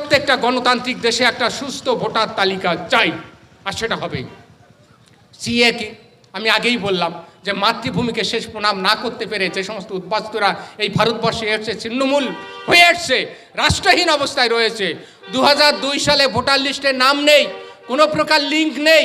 প্রত্যেকটা গণতান্ত্রিক দেশে একটা সুস্থ ভোটার তালিকা চাই, আর সেটা হবে। সিএ কি, আমি আগেই বললাম যে মাতৃভূমিকে শেষ প্রণাম না করতে পেরে যে সমস্ত উদ্বাস্তুরা এই ভারতবর্ষে এসছে ছিন্নমূল হয়ে এসছে, রাষ্ট্রহীন অবস্থায় রয়েছে। দু হাজার দুই সালে ভোটার লিস্টে নাম নেই, কোনো প্রকার লিঙ্ক নেই।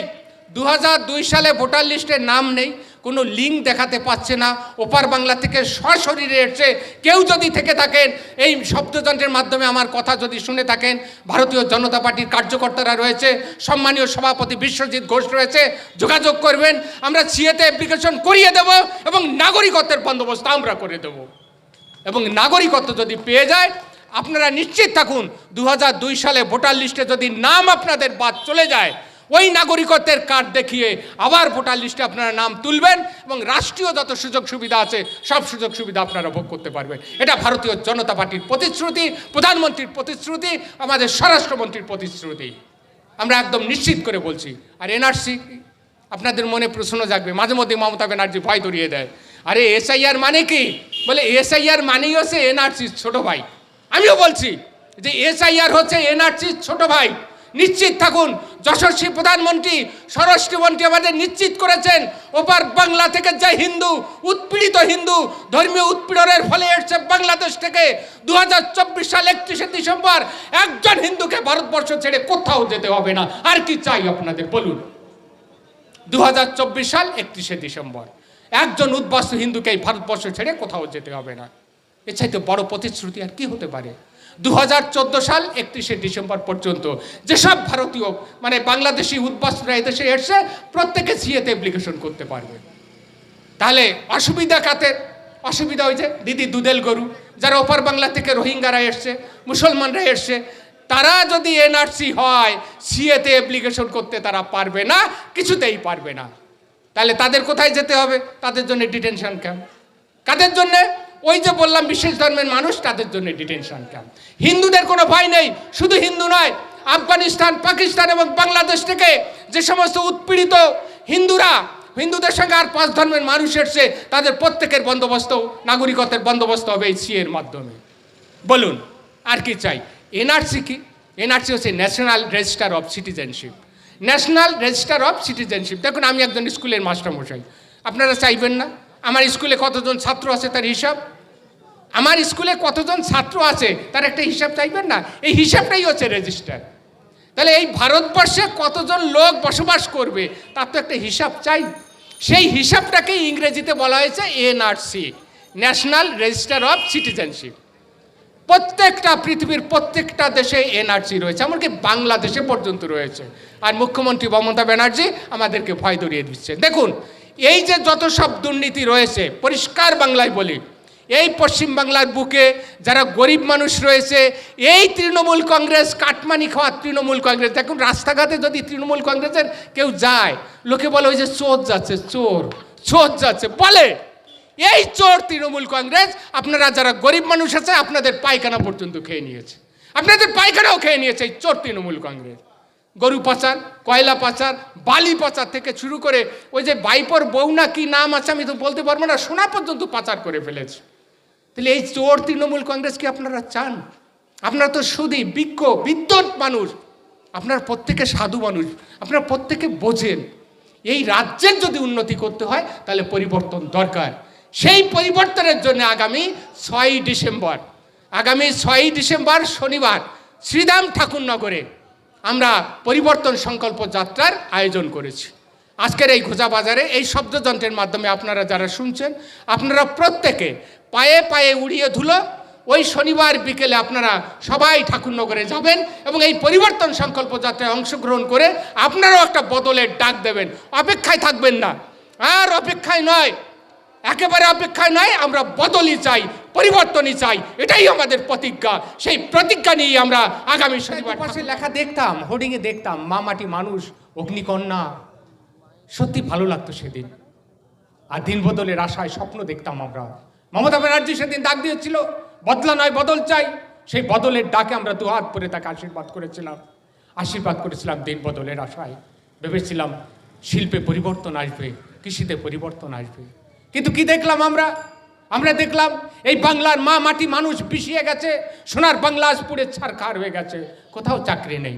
দু হাজার দুই সালে ভোটার লিস্টে নাম নেই কোনো লিঙ্ক দেখাতে পাচ্ছে না। ওপার বাংলা থেকে সশরীরে এসছে কেউ যদি থেকে থাকেন, এই শব্দযন্ত্রের মাধ্যমে আমার কথা যদি শুনে থাকেন, ভারতীয় জনতা পার্টির কার্যকর্তারা রয়েছে, সম্মানীয় সভাপতি বিশ্বজিৎ ঘোষ রয়েছে, যোগাযোগ করবেন। আমরা সিএতে অ্যাপ্লিকেশন করিয়ে দেব এবং নাগরিকত্বের বন্দোবস্ত আমরা করে দেব। এবং নাগরিকত্ব যদি পেয়ে যায়, আপনারা নিশ্চিত থাকুন দু হাজার দুই সালে ভোটার লিস্টে যদি নাম আপনাদের বাদ চলে যায় ওই নাগরিকত্বের কার্ড দেখিয়ে আবার ভোটার লিস্টে আপনারা নাম তুলবেন এবং রাষ্ট্রীয় যত সুযোগ সুবিধা আছে, সব সুযোগ সুবিধা আপনারা ভোগ করতে পারবেন। এটা ভারতীয় জনতা পার্টির প্রতিশ্রুতি, প্রধানমন্ত্রীর প্রতিশ্রুতি, আমাদের স্বরাষ্ট্রমন্ত্রীর প্রতিশ্রুতি। আমরা একদম নিশ্চিত করে বলছি। আর এনআরসি, আপনাদের মনে প্রশ্ন জাগবে, মাঝে মধ্যে মমতা ব্যানার্জি ভয় ধরিয়ে দেয়। আরে এসআইআর মানে কি? বলে এসআইআর মানেই হচ্ছে এনআরসির ছোট ভাই। আমিও বলছি যে এসআইআর হচ্ছে এনআরসির ছোট ভাই। নিশ্চিত থাকুন। যশস্বী প্রধানমন্ত্রী স্বরাষ্ট্রমন্ত্রী আমাদের নিশ্চিত করেছেন, ওপার বাংলা থেকে যে হিন্দু, উৎপীড়িত হিন্দু, ধর্মীয় উৎপীড়নের ফলে এসছে বাংলাদেশ থেকে দু হাজার চব্বিশ সাল একত্রিশে ডিসেম্বর, একজন হিন্দুকে ভারতবর্ষ ছেড়ে কোথাও যেতে হবে না। আর কি চাই আপনাদের? বলুন। দু হাজার চব্বিশ সাল একত্রিশে ডিসেম্বর, একজন উদ্বাস্তু হিন্দুকে এই ভারতবর্ষ ছেড়ে কোথাও যেতে হবে না। এর চাইতে বড় প্রতিশ্রুতি আর কি হতে পারে? দু হাজার চোদ্দ সাল একত্রিশে ডিসেম্বর পর্যন্ত যেসব ভারতীয় মানে বাংলাদেশি উদ্বাস্তুরা এদেশে এসছে, প্রত্যেকে সিএতে অ্যাপ্লিকেশন করতে পারবে। তাহলে অসুবিধা কাদের অসুবিধা হয়েছে দিদি দুদেল গরু, যারা ওপার বাংলা থেকে রোহিঙ্গারা এসছে, মুসলমানরা এসছে, তারা যদি এনআরসি হয়, সিএতে অ্যাপ্লিকেশন করতে তারা পারবে না, কিছুতেই পারবে না। তাহলে তাদের কোথায় যেতে হবে? তাদের জন্য ডিটেনশন ক্যাম্প কাদের জন্যে? ওই যে বললাম বিশেষ ধর্মের মানুষ, তাদের জন্য ডিটেনশন ক্যাম্প হিন্দুদের কোনো ভয় নেই, শুধু হিন্দু নয়, আফগানিস্তান, পাকিস্তান এবং বাংলাদেশ থেকে যে সমস্ত উৎপীড়িত হিন্দুরা, হিন্দুদের সঙ্গে আর পাঁচ ধর্মের মানুষ এসছে, তাদের প্রত্যেকের বন্দোবস্ত, নাগরিকত্বের বন্দোবস্ত হবে এই সিএর মাধ্যমে। বলুন, আর কি চাই? এনআরসি কি? এনআরসি হচ্ছে national register of citizenship national register of citizenship দেখুন, আমি একজন স্কুলের মাস্টারমশাই। আপনারা চাইবেন না? আমার স্কুলে কতজন ছাত্র আছে তার হিসাব? আমার স্কুলে কতজন ছাত্র আছে, তার একটা হিসাব চাইবেন না? এই হিসাবটাই হচ্ছে রেজিস্টার তাহলে এই ভারতবর্ষে কতজন লোক বসবাস করবে, তার তো একটা হিসাব চাই। সেই হিসাবটাকে ইংরেজিতে বলা হয়েছে NRC national register of citizenship প্রত্যেকটা পৃথিবীর প্রত্যেকটা দেশে এনআরসি রয়েছে, এমনকি বাংলাদেশে পর্যন্ত রয়েছে। আর মুখ্যমন্ত্রী মমতা ব্যানার্জি আমাদেরকে ভয় ধরিয়ে দিচ্ছে দেখুন, এই যে যত সব দুর্নীতি রয়েছে, পরিষ্কার বাংলায় বলি এই পশ্চিম বাংলার বুকে যারা গরিব মানুষ রয়েছে, এই তৃণমূল কংগ্রেস, কাটমানি খাওয়া তৃণমূল কংগ্রেস। দেখুন, রাস্তাঘাটে যদি তৃণমূল কংগ্রেসের কেউ যায়, লোকে বলে ওই যে চোর যাচ্ছে, চোর চোর যাচ্ছে, বলে। এই চোর তৃণমূল কংগ্রেস, আপনারা যারা গরিব মানুষ আছে, আপনাদের পায়খানা পর্যন্ত খেয়ে নিয়েছে। আপনাদের পায়খানাও খেয়ে নিয়েছে এই চোর তৃণমূল কংগ্রেস। গরু পাচার, কয়লা পাচার, বালি পাচার থেকে শুরু করে ওই যে বাইপর বউ না কি নাম আছে আমি তো বলতে পারব না, সোনা পর্যন্ত পাচার করে ফেলেছে। তাহলে এই চোর তৃণমূল কংগ্রেস কি আপনারা চান? আপনারা তো শুধু বিজ্ঞ বিদ্যুৎ মানুষ। আপনারা প্রত্যেকে সাধু মানুষ। আপনারা প্রত্যেকে বোঝেন। এই রাজ্যের যদি উন্নতি করতে হয়, তাহলে পরিবর্তন দরকার। সেই পরিবর্তনের জন্য আগামী ছয়ই ডিসেম্বর, আগামী ছয়ই ডিসেম্বর শনিবার শ্রীরাম ঠাকুরনগরে আমরা পরিবর্তন সংকল্প যাত্রার আয়োজন করেছি। আজকের এই ঘোষা বাজারে এই শব্দযন্ত্রের মাধ্যমে আপনারা যারা শুনছেন, আপনারা প্রত্যেকে পায়ে পায়ে উড়িয়ে ধুলো। ওই শনিবার বিকেলে আপনারা সবাই ঠাকুরনগরে যাবেন এবং এই পরিবর্তন সংকল্প যাত্রায় অংশগ্রহণ করে আপনারাও একটা বদলের ডাক দেবেন। অপেক্ষায় থাকবেন না। আর অপেক্ষায় নয়। একেবারে অপেক্ষায় নয় আমরা বদলই চাই পরিবর্তনই চাই। এটাই আমাদের প্রতিজ্ঞা। সেই প্রতিজ্ঞা নিয়ে আমরা আগামী শনিবার পাশে লেখা দেখতাম হোর্ডিংয়ে দেখতাম মা মাটি মানুষ অগ্নিকন্যা। সত্যি ভালো লাগতো সেদিন। আর দিন বদলের আশায় স্বপ্ন দেখতাম আমরা। মমতা ব্যানার্জি সেদিন ডাক দিয়েছিল, বদলা নয়, বদল চাই। সেই বদলের ডাকে আমরা দু হাত পরে তাকে আশীর্বাদ করেছিলাম। আশীর্বাদ করেছিলাম দিন বদলের আশায়। ভেবেছিলাম শিল্পে পরিবর্তন আসবে, কৃষিতে পরিবর্তন আসবে। কিন্তু কি দেখলাম আমরা? আমরা দেখলাম এই বাংলার মা মাটি মানুষ পিছিয়ে গেছে, সোনার বাংলা পুড়ে ছারখার হয়ে গেছে। কোথাও চাকরি নেই,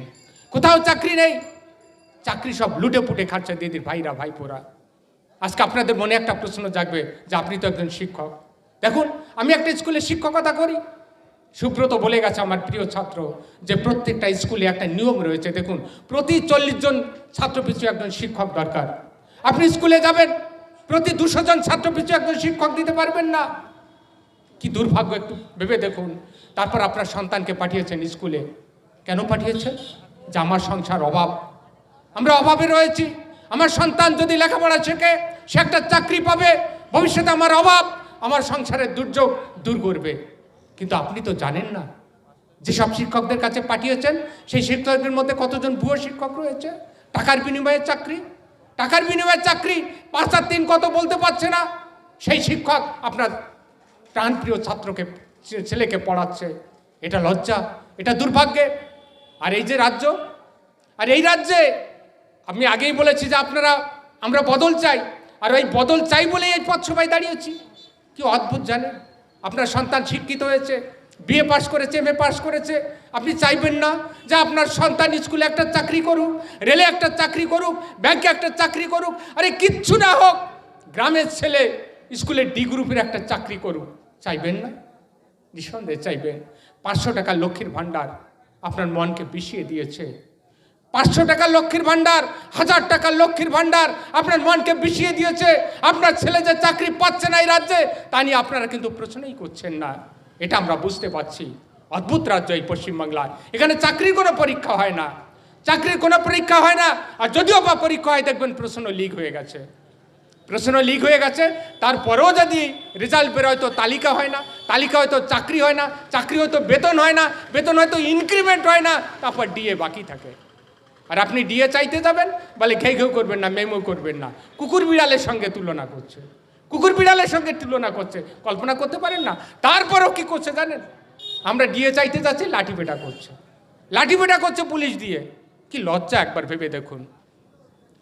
কোথাও চাকরি নেই। চাকরি সব লুটে পুটে খাচ্ছে দিদির ভাইরা, ভাইপোরা। আজকে আপনাদের মনে একটা প্রশ্ন জাগবে যে আপনি তো একজন শিক্ষক। দেখুন, আমি একটা স্কুলে শিক্ষকতা করি। সুব্রত বলে গেছে আমার প্রিয় ছাত্র যে প্রত্যেকটা স্কুলে একটা নিয়ম রয়েছে। দেখুন, প্রতি চল্লিশ জন ছাত্র পিছু একজন শিক্ষক দরকার। আপনি স্কুলে যাবেন, প্রতি দুশো জন ছাত্র পিছু একজন শিক্ষক দিতে পারবেন না। কি দুর্ভাগ্য একটু ভেবে দেখুন। তারপর আপনার সন্তানকে পাঠিয়েছেন স্কুলে। কেন পাঠিয়েছেন? যে আমার সংসার অভাব। আমরা অভাবে রয়েছি। আমার সন্তান যদি লেখাপড়া শেখে, সে একটা চাকরি পাবে। ভবিষ্যতে আমার অভাব। আমার সংসারের দুর্যোগ দূর করবে। কিন্তু আপনি তো জানেন না, যেসব শিক্ষকদের কাছে পাঠিয়েছেন, সেই শিক্ষকদের মধ্যে কতজন ভুয়ো শিক্ষক রয়েছে? টাকার বিনিময়ে চাকরি? টাকার বিনিময়ে চাকরি? পাঁচ দিন কত বলতে পারছে না? সেই শিক্ষক আপনার প্রাণপ্রিয় ছাত্রকে, ছেলেকে পড়াচ্ছে। এটা লজ্জা, এটা দুর্ভাগ্যে। আর এই যে রাজ্য, আর এই রাজ্যে আমি আগেই বলেছি যে আপনারা, আমরা বদল চাই। আর ওই বদল চাই বলেই এই পথ সবাই দাঁড়িয়েছি। কি অদ্ভুত জানেন? আপনার সন্তান শিক্ষিত হয়েছে, বিএ পাস করেছে, এম এ পাস করেছে, আপনি চাইবেন না যে আপনার সন্তান স্কুলে একটা চাকরি করুক, রেলে একটা চাকরি করুক, ব্যাংকে একটা চাকরি করুক, আরে কিচ্ছু না হোক, গ্রামের ছেলে স্কুলে ডি গ্রুপের একটা চাকরি করুক, চাইবেন না? নিঃসন্দেহে চাইবেন। পাঁচশো টাকা লক্ষ্মীর ভাণ্ডার আপনার মনকে বিষিয়ে দিয়েছে। পাঁচশো টাকা লক্ষ্মীর ভাণ্ডার, হাজার টাকার লক্ষ্মীর ভাণ্ডার আপনার মনকে বিষিয়ে দিয়েছে, আপনার ছেলে যে চাকরি পাচ্ছে না এই রাজ্যে, তা নিয়ে আপনারা কিন্তু প্রশ্নই করছেন না। এটা আমরা বুঝতে পারছি। অদ্ভুত রাজ্য এই পশ্চিমবাংলায়। এখানে চাকরির কোনো পরীক্ষা হয় না। চাকরির কোনো পরীক্ষা হয় না। আর যদিও বা পরীক্ষা হয়, দেখবেন প্রশ্ন লিক হয়ে গেছে। প্রশ্ন লিক হয়ে গেছে। তারপরেও যদি রেজাল্ট বেরোয়, তো তালিকা হয় না। তালিকা হয়তো চাকরি হয় না। চাকরি হয়তো বেতন হয় না। বেতন হয়তো ইনক্রিমেন্ট হয় না। তারপর ডিএ বাকি থাকে। আর আপনি ডিএ চাইতে যাবেন, বলে ঘে ঘেউ করবেন না, মেমো করবেন না। কুকুর বিড়ালের সঙ্গে তুলনা করছে। কুকুর বিড়ালের সঙ্গে তুলনা করছে। কল্পনা করতে পারেন না? তারপরও কি করছে জানেন? আমরা ডিএ চাইতে যাচ্ছি, লাঠি পেটা করছে। লাঠি পেটা করছে পুলিশ দিয়ে। কি লজ্জা একবার ভেবে দেখুন।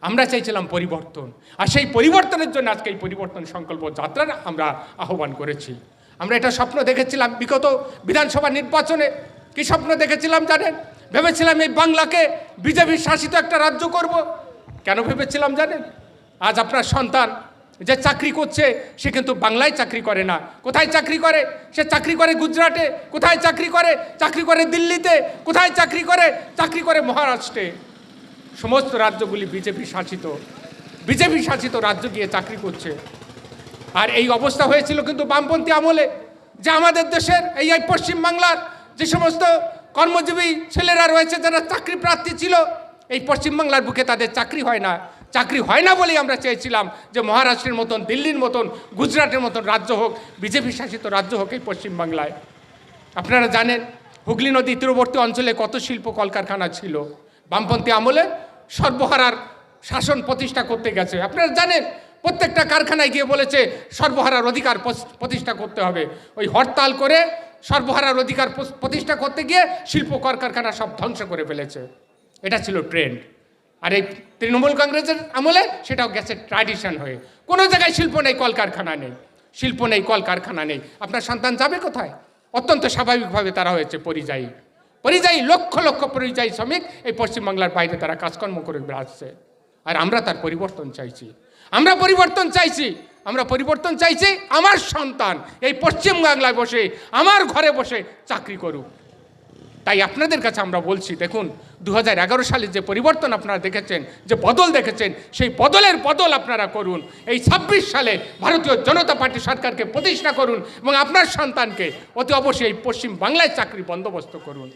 আমরা চাইছিলাম পরিবর্তন। আর সেই পরিবর্তনের জন্য আজকে এই পরিবর্তন সংকল্প যাত্রার আমরা আহ্বান করেছি। আমরা এটা স্বপ্ন দেখেছিলাম বিগত বিধানসভা নির্বাচনে। কি স্বপ্ন দেখেছিলাম জানেন? ভেবেছিলাম এই বাংলাকে বিজেপি শাসিত একটা রাজ্য করব। কেন ভেবেছিলাম জানেন? আজ আপনার সন্তান যে চাকরি করছে, সে কিন্তু বাংলায় চাকরি করে না। কোথায় চাকরি করে? সে চাকরি করে গুজরাটে। কোথায় চাকরি করে? চাকরি করে দিল্লিতে। কোথায় চাকরি করে? চাকরি করে মহারাষ্ট্রে। সমস্ত রাজ্যগুলি বিজেপি শাসিত। বিজেপি শাসিত রাজ্য গিয়ে চাকরি করছে। আর এই অবস্থা হয়েছিল কিন্তু বামপন্থী আমলে। যে আমাদের দেশের এই পশ্চিমবাংলার যে সমস্ত কর্মজীবী ছেলেরা রয়েছে, যারা চাকরি প্রার্থী ছিল, এই পশ্চিমবাংলার বুকে তাদের চাকরি হয় না। চাকরি হয় না বলেই আমরা চেয়েছিলাম যে মহারাষ্ট্রের মতন, দিল্লির মতন, গুজরাটের মতন রাজ্য হোক, বিজেপি শাসিত রাজ্য হোক এই পশ্চিমবাংলায়। আপনারা জানেন, হুগলি নদী তীরবর্তী অঞ্চলে কত শিল্প কলকারখানা ছিল? বামপন্থী আমলে সর্বহারার শাসন প্রতিষ্ঠা করতে গেছে। আপনারা জানেন, প্রত্যেকটা কারখানায় গিয়ে বলেছে, সর্বহারার অধিকার প্রতিষ্ঠা করতে হবে। ওই হরতাল করে সর্বহারার অধিকার প্রতিষ্ঠা করতে গিয়ে শিল্প কলকারখানা সব ধ্বংস করে ফেলেছে। এটা ছিল ট্রেন্ড আর এই তৃণমূল কংগ্রেসের আমলে সেটাও গেছে ট্র্যাডিশন হয়ে। কোনো জায়গায় শিল্প নেই, কলকারখানা নেই। শিল্প নেই, কলকারখানা নেই। আপনার সন্তান যাবে কোথায়? অত্যন্ত স্বাভাবিকভাবে তারা হয়েছে পরিযায়ী। পরিযায়ী, লক্ষ লক্ষ পরিযায়ী শ্রমিক এই পশ্চিমবাংলার বাইরে তারা কাজকর্ম করে বেড়াচ্ছে আর আমরা তার পরিবর্তন চাইছি। আমরা পরিবর্তন চাইছি। আমরা পরিবর্তন চাইছি, আমার সন্তান এই পশ্চিমবাংলায় বসে, আমার ঘরে বসে চাকরি করুক। তাই আপনাদের কাছে আমরা বলছি, দেখুন দু হাজার এগারো সালে যে পরিবর্তন আপনারা দেখেছেন, যে বদল দেখেছেন, সেই বদলের বদল আপনারা করুন। এই ছাব্বিশ সালে ভারতীয় জনতা পার্টি সরকারকে প্রতিষ্ঠা করুন এবং আপনার সন্তানকে অতি অবশ্যই এই পশ্চিম বাংলায় চাকরি বন্দোবস্ত করুন।